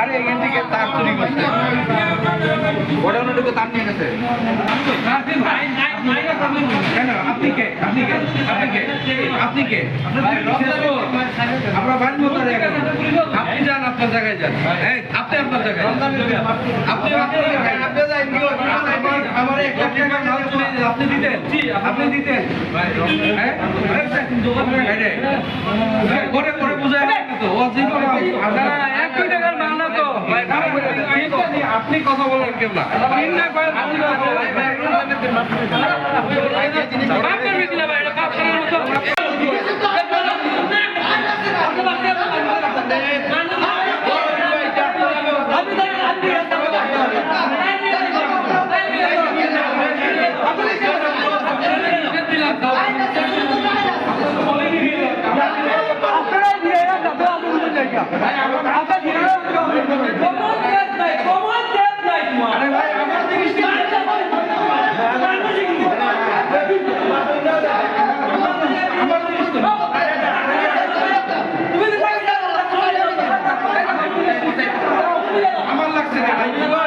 আরে এখান থেকে তার চুরি করছে। গোডাউনের তার নিয়ে গেছে। কেন? আপনি কে? আপনি কে? আপনি কে? আপনি কে? আমরা বাড়ির মতো আপনি যান আপনার জায়গায় যান। আপনি আপনার জায়গায় আপনি আপনার জায়গায় আপনি যান। আমার এক লাখ টাকা মাল চুরি আপনি দিতেন। আপনি দিতেন। পরে পরে বুঝায় তো। ও জি করে এক কোটি টাকার মাল না তো আপনি কথা বলেন কেউ না। আরে আমার লাগছে না